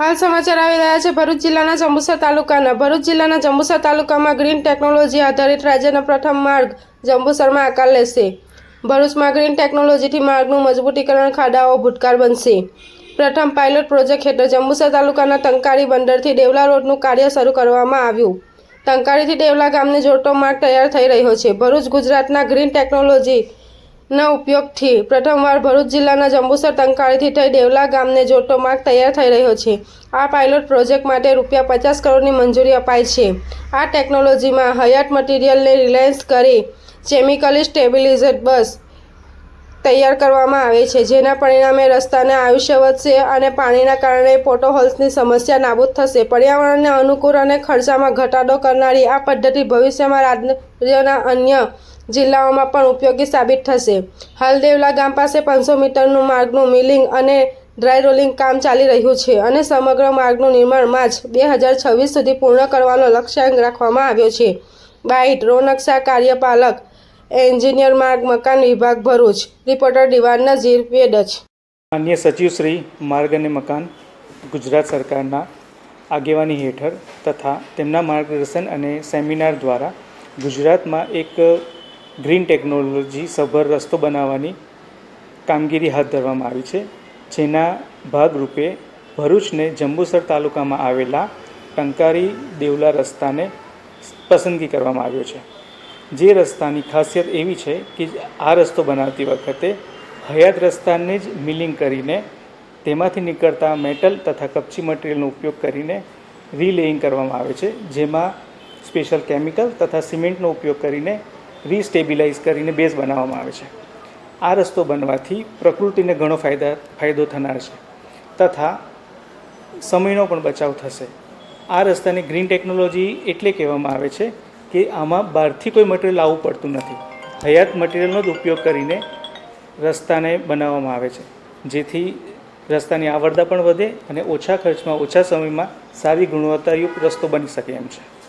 હાલ સમાચાર આવી રહ્યા છે. ભરૂચ જિલ્લાના જંબુસર તાલુકાના, ભરૂચ જિલ્લાના જંબુસર તાલુકામાં ગ્રીન ટેકનોલોજી આધારિત રાજ્યનો પ્રથમ માર્ગ જંબુસરમાં આકાર લેશે. ભરૂચમાં ગ્રીન ટેકનોલોજીથી માર્ગનું મજબૂતીકરણ ખાડાઓ ભૂતકાળ બનશે. પ્રથમ પાયલોટ પ્રોજેક્ટ હેઠળ જંબુસર તાલુકાના ટંકારી બંદરથી દેવલા રોડનું કાર્ય શરૂ કરવામાં આવ્યું. ટંકારીથી દેવલા ગામને જોડતો માર્ગ તૈયાર થઈ રહ્યો છે. ભરૂચ ગુજરાતના ગ્રીન ટેકનોલોજી ના ઉપયોગથી પ્રથમવાર ભરૂચ જિલ્લાના જંબુસર ટંકારીથી થઈ દેવલા ગામને જોડતો માર્ગ તૈયાર થઈ રહ્યો છે. આ પાયલોટ પ્રોજેક્ટ માટે રૂપિયા પચાસ કરોડની મંજૂરી અપાઈ છે. આ ટેકનોલોજીમાં હયાત મટીરિયલને રિલાયન્સ કરી કેમિકલી સ્ટેબિલાઇઝેડ બસ તૈયાર કરવામાં આવે છે, જેના પરિણામે રસ્તાને આયુષ્ય વધશે અને પાણીના કારણે પોટોહોલ્સની સમસ્યા નાબૂદ થશે. પર્યાવરણને અનુકૂળ અને ખર્ચામાં ઘટાડો કરનારી આ પદ્ધતિ ભવિષ્યમાં રાજ્યના અન્ય જિલ્લાઓમાં પણ ઉપયોગી સાબિત થશે. હાલ દેવલા ગામ પાસે પાંચસો મીટરનું માર્ગનું મિલિંગ અને ડ્રાય રોલિંગ કામ ચાલી રહ્યું છે અને સમગ્ર માર્ગનું નિર્માણ માર્ચ બે હજાર છવ્વીસ સુધી પૂર્ણ કરવાનો લક્ષ્યાંક રાખવામાં આવ્યો છે. બાઇટ રોનકશા કાર્યપાલક, એન્જિનિયર માર્ગ, મકાન વિભાગ ભરૂચ. રિપોર્ટર દિવાનના ઝીર વેડજ માન્ય સચિવ શ્રી, માર્ગ અને મકાન, ગુજરાત સરકારના આગેવાની હેઠળ તથા તેમના માર્ગદર્શન અને સેમિનાર દ્વારા ગુજરાતમાં એક ગ્રીન ટેકનોલોજી સભર રસ્તો બનાવવાની કામગીરી હાથ ધરવામાં આવી છે. જેના ભાગરૂપે ભરૂચને જંબુસર તાલુકામાં આવેલા ટંકારી દેવલા રસ્તાને પસંદગી કરવામાં આવ્યો છે. જે રસ્તાની ખાસિયત એવી છે કે આ રસ્તો બનાવતી વખતે હયાત રસ્તાને જ મિલિંગ કરીને તેમાંથી નીકળતા મેટલ તથા કપચી મટીરિયલનો ઉપયોગ કરીને રીલેઇંગ કરવામાં આવે છે. જેમાં સ્પેશિયલ કેમિકલ તથા સિમેન્ટનો ઉપયોગ કરીને રીસ્ટેબિલાઇઝ કરીને બેઝ બનાવવામાં આવે છે. આ રસ્તો બનવાથી પ્રકૃતિને ઘણો ફાયદા, ફાયદો થનાર છે. તથા સમયનો પણ બચાવ થશે. આ રસ્તાને ગ્રીન ટેકનોલોજી એટલે કહેવામાં આવે છે કે આમાં બહારથી કોઈ મટીરિયલ લાવવું પડતું નથી. હયાત મટીરિયલનો જ ઉપયોગ કરીને રસ્તાને બનાવવામાં આવે છે. જેથી રસ્તાની આવડતા પણ વધે અને ઓછા ખર્ચમાં ઓછા સમયમાં સારી ગુણવત્તાયુક્ત રસ્તો બની શકે એમ છે.